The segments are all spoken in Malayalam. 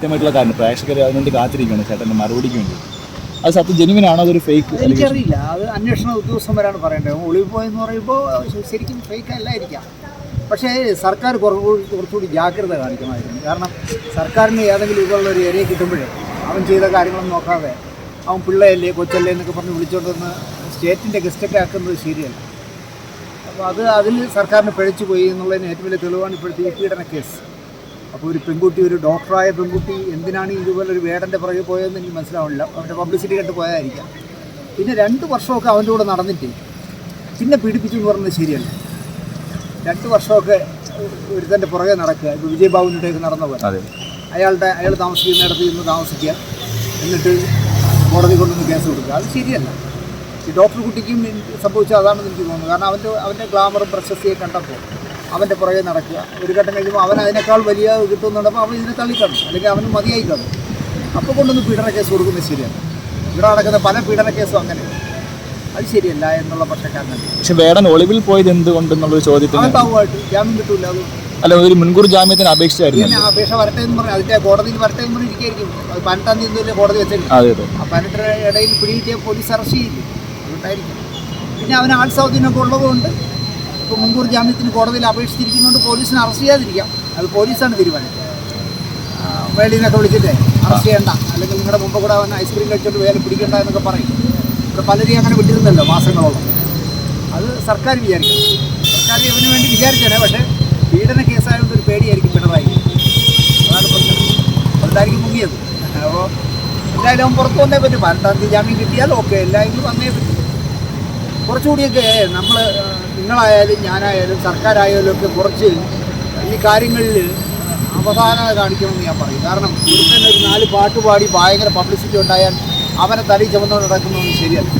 കൃത്യമായിട്ടുള്ള കാരണം. പ്രേക്ഷകർ അതിനുവേണ്ടി കാത്തിരിക്കുകയാണ്. ചേട്ടന്റെ മറുപടിക്ക് വേണ്ടി. അത് സത്യം ജെനുവിനാണോ അതൊരു ഫേക്ക് എനിക്കറിയില്ല. അത് അന്വേഷണ ഉദ്യോഗസ്ഥന്മാരാണ് പറയേണ്ടത്. ഒളിവ് പോയെന്ന് പറയുമ്പോൾ ശരിക്കും ഫേക്ക് അല്ലായിരിക്കാം. പക്ഷേ സർക്കാർ കുറച്ചുകൂടി കുറച്ചുകൂടി ജാഗ്രത കാണിക്കണമായിരുന്നു. കാരണം സർക്കാരിന് ഏതെങ്കിലും ഇതുള്ള ഒരു ഏരിയ കിട്ടുമ്പോഴേ അവൻ ചെയ്ത കാര്യങ്ങളൊന്നും നോക്കാതെ അവൻ പിള്ളയല്ലേ കൊച്ചല്ലേ എന്നൊക്കെ പറഞ്ഞ് വിളിച്ചുകൊണ്ടുവന്ന് സ്റ്റേറ്റിന്റെ ഗസ്റ്റൊക്കെ ആക്കുന്നത് ശരിയല്ല. അപ്പോൾ അത് അതിൽ സർക്കാരിന് പിഴച്ചു പോയി എന്നുള്ളതിന് ഏറ്റവും വലിയ തെളിവാണ് ഇപ്പോഴത്തെ ഈ പീഡന കേസ്. അപ്പോൾ ഒരു പെൺകുട്ടി ഒരു ഡോക്ടറായ പെൺകുട്ടി എന്തിനാണ് ഇതുപോലെ ഒരു വേടന്റെ പുറകെ പോയതെന്ന് എനിക്ക് മനസ്സിലാവില്ല അവന്റെ പബ്ലിസിറ്റി കണ്ട് പോയതായിരിക്കാം പിന്നെ രണ്ട് വർഷമൊക്കെ അവന്റെ കൂടെ നടന്നിട്ട് പിന്നെ പീഡിപ്പിച്ചു എന്ന് പറയുന്നത് ശരിയല്ല. രണ്ട് വർഷമൊക്കെ ഒരുത്തന്റെ പുറകെ നടക്കുക. ഇപ്പോൾ വിജയബാബുവിന്റെയൊക്കെ നടന്ന പോലെ അയാളുടെ അയാൾ താമസിക്കുന്നിടത്ത് ഇന്ന് താമസിക്കുക. എന്നിട്ട് കോടതി കൊണ്ടുവന്ന് കേസ് കൊടുക്കുക. അത് ശരിയല്ല. ഈ ഡോക്ടർ കുട്ടിക്കും സംഭവിച്ചത് അതാണെന്ന് എനിക്ക് തോന്നുന്നു. കാരണം അവന്റെ അവന്റെ ഗ്ലാമറും പ്രശസ്തിയെ കണ്ടപ്പോൾ അവന്റെ പുറകെ നടക്കുക. ഒരു ഘട്ടം കഴിയുമ്പോൾ അവൻ അതിനേക്കാൾ വലിയ കിട്ടുന്നുണ്ടപ്പോൾ അവൻ ഇതിനെ തള്ളിക്കാണും അല്ലെങ്കിൽ അവന് മതിയായി കാണും അപ്പോൾ കൊണ്ടൊന്ന് പീഡന കേസ് കൊടുക്കുന്നത് ശരിയാണ്. ഇവിടെ നടക്കുന്ന പല പീഡന കേസും അങ്ങനെ. അത് ശരിയല്ല എന്നുള്ള പക്ഷക്കാരനാണ് പക്ഷെ വേടൻ ഒളിവിൽ പോയത് എന്തുകൊണ്ടെന്നുള്ളൊരു ചോദ്യത്തിന് ജാമ്യം കിട്ടൂല അത്. അല്ല ഒരു മുൻകൂർ ജാമ്യത്തിന് അപേക്ഷിച്ചായിരുന്നു. അപേക്ഷ വരട്ടെ എന്ന് പറഞ്ഞു അതിന്റെ കോടതിയിൽ വരട്ടെ എന്ന് പറഞ്ഞിരിക്കും ഇരിക്കുകയായിരിക്കും അത് പതിനെട്ടാം തീയതി കോടതി വെച്ചേക്കും അതെ അതെ. ആ പതിനെട്ടര ഇടയിൽ പിടിയിട്ട് പോലീസ് അറസ്റ്റ് ചെയ്യില്ലേ? അതുകൊണ്ടായിരിക്കും. പിന്നെ അവന് ആൾ സൗദിനൊക്കെ ഉള്ളതുകൊണ്ട് ഇപ്പോൾ മുൻകൂർ ജാമ്യത്തിന് കോടതിയിൽ അപേക്ഷിച്ചിരിക്കുന്നതുകൊണ്ട് പോലീസിനെ അറസ്റ്റ് ചെയ്യാതിരിക്കാം. അത് പോലീസാണ് തീരുമാനം. വേളിയിൽ വിളിച്ചിട്ട് അറസ്റ്റ് ചെയ്യണ്ട. അല്ലെങ്കിൽ നിങ്ങളുടെ മുമ്പ് കൂടെ വന്ന് ഐസ്ക്രീം കഴിച്ചോണ്ട് വേല പിടിക്കണ്ട എന്നൊക്കെ പറയും. ഇവിടെ പലരെയും അങ്ങനെ വിട്ടിരുന്നല്ലോ മാസങ്ങളോളം. അത് സർക്കാർ വിചാരിക്കണം. സർക്കാർ ഇവന് വേണ്ടി വിചാരിച്ചാലേ പക്ഷേ പീഡന കേസായതുകൊണ്ട് ഒരു പേടിയായിരിക്കും പിണറായി. അതാണ് പ്രശ്നം. അതുകൊണ്ടായിരിക്കും മുങ്ങിയത്. അപ്പോൾ എന്തായാലും പുറത്ത് വന്നേ പറ്റും. പതിനെട്ടാം തീയതി ജാമ്യം കിട്ടിയാൽ ഓക്കെ എല്ലാവരും വന്നേ പറ്റും. കുറച്ചുകൂടിയൊക്കെ നമ്മൾ നിങ്ങളായാലും ഞാനായാലും സർക്കാരായാലും ഒക്കെ കുറച്ച് ഈ കാര്യങ്ങളിൽ അവധാനത കാണിക്കണമെന്ന് ഞാൻ പറയും. കാരണം ഒരുത്തന്നെ ഒരു നാല് പാട്ട് പാടി ഭയങ്കര പബ്ലിസിറ്റി ഉണ്ടായാൽ അവനെ തലയിൽ ചുമന്നുകൊണ്ട് നടക്കുന്നതൊന്നും ശരിയല്ല.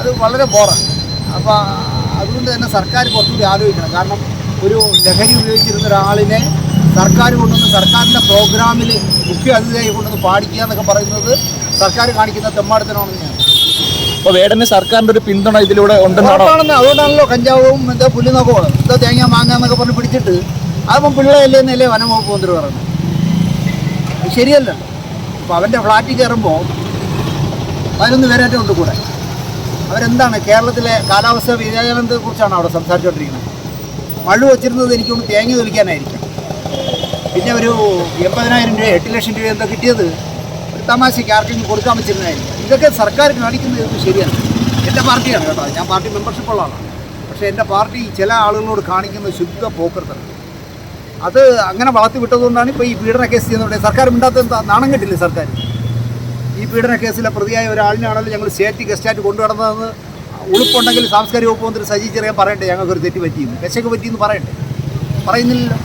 അത് വളരെ ബോറാണ് അപ്പോൾ അതുകൊണ്ട് തന്നെ സർക്കാർ കുറച്ചുകൂടി ആലോചിക്കണം. കാരണം ഒരു ലഹരി ഉപയോഗിച്ചിരുന്ന ഒരാളിനെ സർക്കാർ കൊണ്ടുവന്ന് സർക്കാരിന്റെ പ്രോഗ്രാമിൽ മുഖ്യ അതിഥിയായി കൊണ്ടുവന്ന് പാടിക്കുക എന്നൊക്കെ പറയുന്നത് സർക്കാർ കാണിക്കുന്ന തെമ്മാടത്തിനാണെന്ന് അപ്പോൾ വേടന് സർക്കാരിന്റെ ഒരു പിന്തുണ ഇതിലൂടെ ഉണ്ടെന്നാണോ? അതുകൊണ്ടാണല്ലോ കഞ്ചാവും എന്താ നോക്കുമോ എന്താ തേങ്ങ മാങ്ങ എന്നൊക്കെ പറഞ്ഞ് പിടിച്ചിട്ട് അതിപ്പം പിള്ളേരല്ലേ എന്നല്ലേ വനംവകുപ്പ് മന്ത്രി പറയുന്നത്? ശരിയല്ല. അപ്പോൾ അവന്റെ ഫ്ലാറ്റിൽ കയറുമ്പോൾ പതിനൊന്ന് പേരേറ്റം ഉണ്ട് കൂടെ. അവരെന്താണ് കേരളത്തിലെ കാലാവസ്ഥ വ്യതിയാനത്തെ കുറിച്ചാണ് അവിടെ സംസാരിച്ചുകൊണ്ടിരിക്കുന്നത് മഴ വച്ചിരുന്നത് എനിക്കൊന്ന് തേങ്ങ തൊലിക്കാനായിരിക്കും പിന്നെ ഒരു എൺപതിനായിരം രൂപ എട്ട് ലക്ഷം രൂപ എന്താ കിട്ടിയത് തമാശയ്ക്ക് ആർക്കെങ്കിലും കൊടുക്കാൻ വെച്ചിരുന്നതായിരിക്കും ഇതൊക്കെ സർക്കാർ കാണിക്കുന്നത് ഇതൊന്നും ശരിയാണ്. എന്റെ പാർട്ടിയാണ് കേട്ടോ. ഞാൻ പാർട്ടി മെമ്പർഷിപ്പ് ഉള്ള ആളാണ് പക്ഷേ എന്റെ പാർട്ടി ചില ആളുകളോട് കാണിക്കുന്ന ശുദ്ധ പോക്കർത്താണ് അത് അങ്ങനെ വളർത്തി വിട്ടതുകൊണ്ടാണ് ഇപ്പോൾ ഈ പീഡന കേസ് ചെയ്യുന്നത് സർക്കാർ മിണ്ടാത്ത നാണം കെട്ടില്ലേ സർക്കാർ ഈ പീഡന കേസിലെ പ്രതിയായ ഒരാളിനാണല്ലോ ഞങ്ങൾ സ്റ്റേറ്റ് ഗസ്റ്റായിട്ട് കൊണ്ടുനടന്നതെന്ന് ഉളുപ്പുണ്ടെങ്കിൽ സാംസ്കാരിക വകുപ്പ് മന്ത്രി സജി ചെറിയ പറയട്ടെ ഞങ്ങൾക്കൊരു തെറ്റ് പറ്റിയെന്ന്. പെശക്ക് പറ്റിയെന്ന് പറയട്ടെ പറയുന്നില്ലല്ലോ.